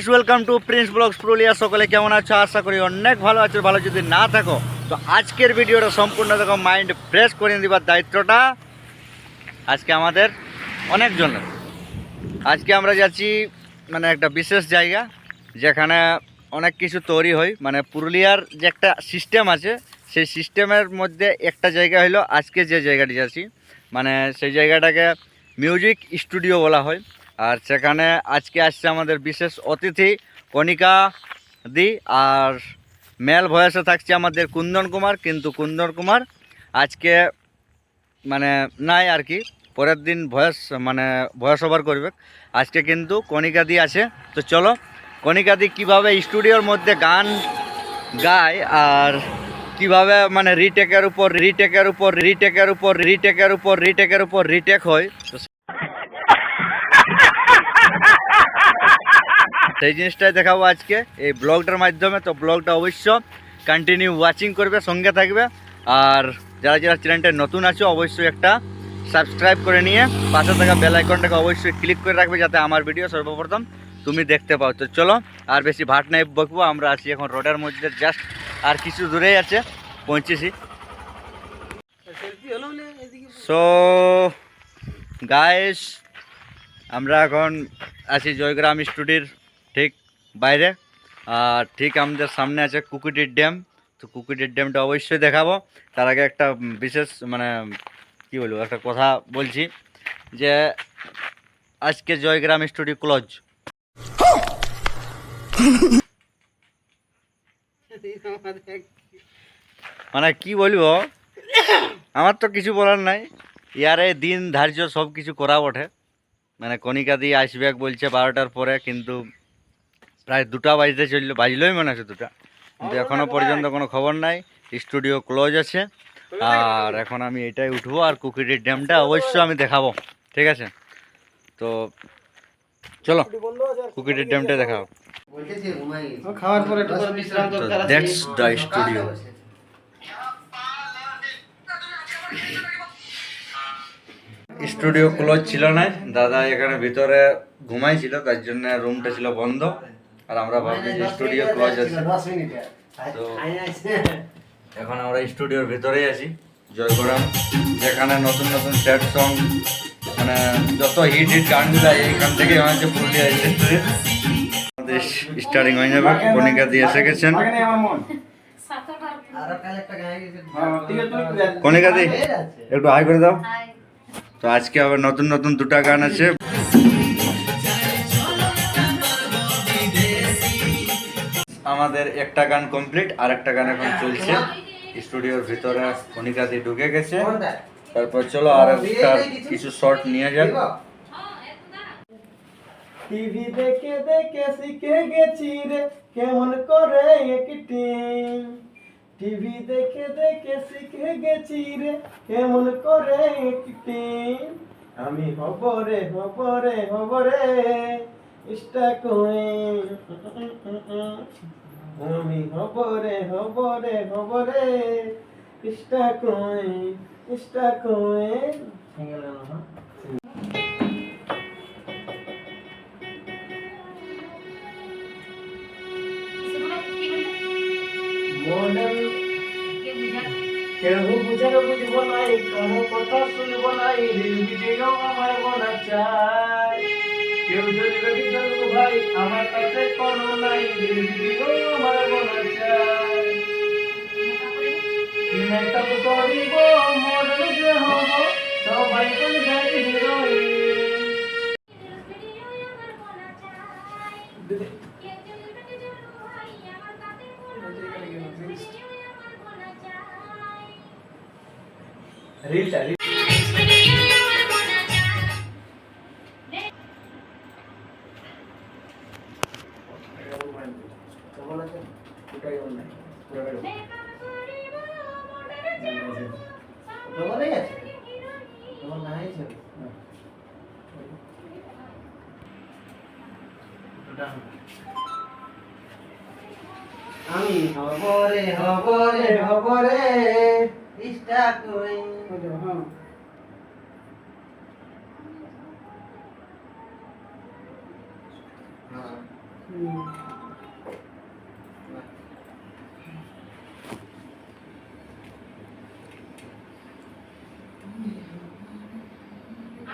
Guys welcome to Prince vlogs Purulia সকলে কেমন আছো? আশা করি অনেক ভালো আছো। ভালো যদি না থাকো, তো আজকের ভিডিওটা সম্পূর্ণ দেখো মাইন্ড ফ্রেশ করে দিবার দায়িত্বটা আজকে আমাদের অনেকজনের। আজকে আমরা যাচ্ছি মানে একটা বিশেষ জায়গা, যেখানে অনেক কিছু তৈরি হয়। মানে পুরুলিয়ার যে একটা সিস্টেম আছে, সেই সিস্টেমের মধ্যে একটা জায়গা হলো, আজকে যে জায়গাটি যাচ্ছি। মানে সেই জায়গাটাকে মিউজিক স্টুডিও বলা হয়। আর সেখানে আজকে আসছে আমাদের বিশেষ অতিথি কণিকা দি, আর মেল ভয়েসে থাকছে আমাদের কুন্দন কুমার, কিন্তু কুন্দন কুমার আজকে মানে নাই আর কি। পরের দিন ভয়েস মানে ভয়েস ওভার করবে। আজকে কিন্তু কণিকা দি আছে। তো চলো, কণিকা দি কীভাবে স্টুডিওর মধ্যে গান গায় আর কীভাবে মানে রিটেকের উপর রিটেকের উপর রিটেকের উপর রিটেকের উপর রিটেকের উপর রিটেক হয়, তো সেই জিনিসটাই দেখাবো আজকে। এই ব্লগটার মাধ্যমে, তো ব্লগটা অবশ্য কন্টিনিউ ওয়াচিং করবে, সঙ্গে থাকবে। আর যারা যারা চ্যানেলটা নতুন আছো, অবশ্যই একটা সাবস্ক্রাইব করে নিয়ে পাশে থাকা বেল আইকনটাকে অবশ্যই ক্লিক করে রাখবে, যাতে আমার ভিডিও সর্বপ্রথম তুমি দেখতে পাও। তো চলো, আর বেশি ভাট নাই, বকবো, আমরা আছি এখন রোডের মধ্যে জাস্ট আর কিছু দূরেই আছে, পৌঁছেছি। সো গাইস আমরা এখন আছি জয়গ্রাম স্টুডিওর ঠিক বাইরে। আর ঠিক আমাদের সামনে আছে কুকুটির ড্যাম। তো কুকুটির ড্যামটা অবশ্যই দেখাবো। তার আগে একটা বিশেষ মানে কি বলব, একটা কথা বলছি যে, আজকে জয়গ্রাম স্টুডিও ক্লোজ। মানে কি বলব, আমার তো কিছু বলার নাই। ইয়ারে দিন ধার্য সব কিছু করা বটে। মানে কণিকা দিয়ে আসবে বলছে বারোটার পরে, কিন্তু প্রায় দুটা বাজতে চলল বাজলোই মনে আছে দুটা। কিন্তু এখনও পর্যন্ত কোনো খবর নাই স্টুডিও ক্লোজ আছে। আর এখন আমি এটাই উঠবো আর কুকুরের ড্যামটা অবশ্যই আমি দেখাবো ঠিক আছে? তো চলো কুকুরের ড্যামটা দেখাবো খাওয়ার পরে that's the studio studio close ছিল। না দাদা এখানে ভিতরে ঘুমাইছিল তার জন্য রুমটা ছিল বন্ধ। আর আমরা ভাবছি যে স্টুডিও ক্লোজ আছে। তো এখন আমরা স্টুডিওর ভিতরেই আছি। জয়গরাম যেখানে নতুন নতুন স্যাড সং মানে যত হিট হিট গানগুলো এইখান থেকে হয়েছে পুরুলিয়া ইন্ডাস্ট্রি আমাদের স্টার্টিং হয়ে যাবে কণিকা দিয়ে এসে গেছেন কণিকা দি একটু হাই করে দাও। তো আজকে আবার নতুন নতুন দুটা গান আছে। আমাদের একটা গান কমপ্লিট আর একটা গান এখন চলছে। স্টুডিওর ভিতরে কণিকা দি ঢুকে গেছে। তারপর চলো আর একটা কিছু শর্ট নিয়ে যাক। টিভি দেখে দেখে শিখে গেছি রে, কেমন করে একটি টিভি দেখে দেখে শিখে গেছি রে, কেমন করে একটি আমি হব রে হব রে হব রে। ইষ্টা কুইন আমি হব রে হব রে হব রে। ইষ্টা কুইন ইষ্টা বুঝব নাই, কারও কথা শুনব নাই, রিল ভিডিও কেউ জ্বলবে কি জ্বলবো ভাই আমার কাছে কোনো নাই ভিডিও আমার মনে চাই। মেকআপ করিব মডেল যে হব। আমি হবরে হবরে হবরে ইষ্টা কই হ্যাঁ হ্যাঁ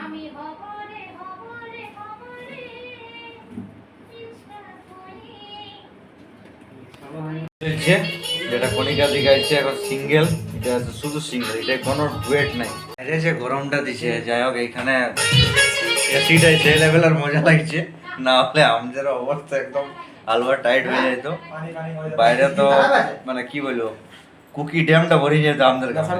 আমি হবরে হবরে হবরে ইচ্ছা করি চলছে যেটা এখন সিঙ্গেল শুধু সিঙ্গেল এটা কোনো ডুয়েট নাই। গরমটা দিছে, যাই হোক মজা লাগছে। না আমাদের অবস্থা একদম টাইট হয়ে বাইরে তো মানে কি বলব, কুকি ড্যামটা ভরে যেত আমাদের কাছে।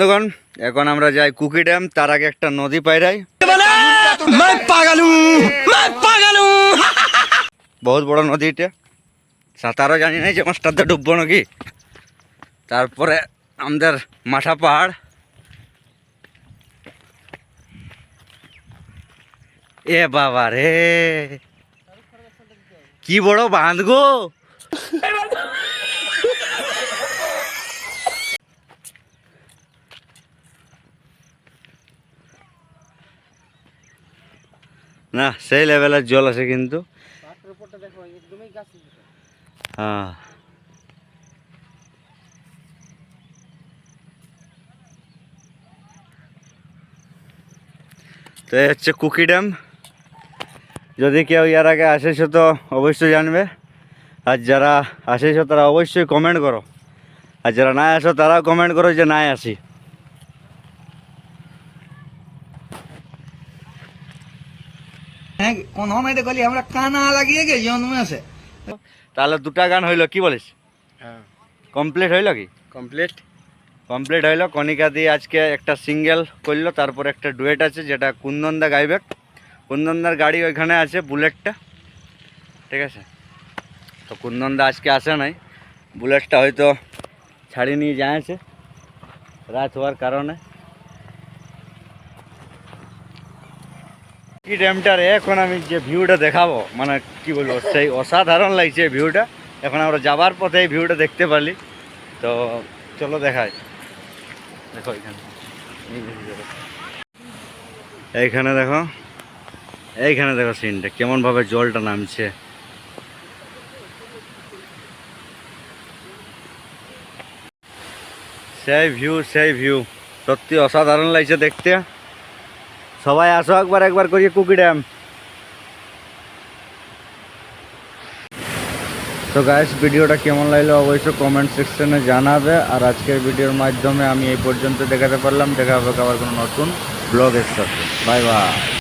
বন্ধুগণ এখন আমরা যাই কুকি ড্যাম তার আগে একটা নদী পাইরাই বহুত বড় নদী এটা। সাঁতারও জানি নাই যে মাস্টারটা ডুববো নাকি। তারপরে আমাদের মাথা পাহাড়। এ বাবা রে কি বড় বাঁধ গো। না সেই লেভেলের জল আছে কিন্তু। হ্যাঁ। তো এই হচ্ছে কুকি ড্যাম। যদি কেউ ইয়ার আগে আসেছো তো অবশ্যই জানবে। আর যারা আসেছো তারা অবশ্যই কমেন্ট করো। আর যারা না আসো তারাও কমেন্ট করো যে নাই আসি। কোন মেয়েতে গলি আমরা কানা লাগিয়ে গে জন্মে আছে। তাহলে দুটা গান হইল কি বলিস? হ্যাঁ। কমপ্লিট হইল কি? কমপ্লিট। কমপ্লিট হইল কণিকা দিয়ে আজকে একটা সিঙ্গেল করল তারপর একটা ডুয়েট আছে যেটা কুন্দনদা গাইবে। কুন্দনদার গাড়ি ওইখানে আছে বুলেটটা ঠিক আছে? তো কুন্দনদা আজকে আসে নাই। বুলেটটা হয়তো ছাড়িয়ে নিয়ে যাচ্ছে রাত হওয়ার কারণে। কি ড্যামটার এখন আমি যে ভিউটা দেখাবো মানে কি বলব, সেই অসাধারণ লাগছে এই ভিউটা। এখন আমরা যাবার পথে এই ভিউটা দেখতে পারলি। তো চলো দেখাই। দেখো এখানে। এই। এইখানে দেখো। এইখানে দেখো সিনটা কেমন ভাবে জলটা নামছে। সেই ভিউ সেই ভিউ সত্যি অসাধারণ লাগছে দেখতে। সবাই আসো একবার একবার করিয়ে কুকি ড্যাম। তো গাইস ভিডিওটা কেমন লাগল অবশ্যই কমেন্ট সেকশনে জানাবে। আর আজকের ভিডিওর মাধ্যমে আমি এই পর্যন্ত দেখাতে পারলাম। দেখা হবে আবার কোনো নতুন ব্লগের সাথে। Bye bye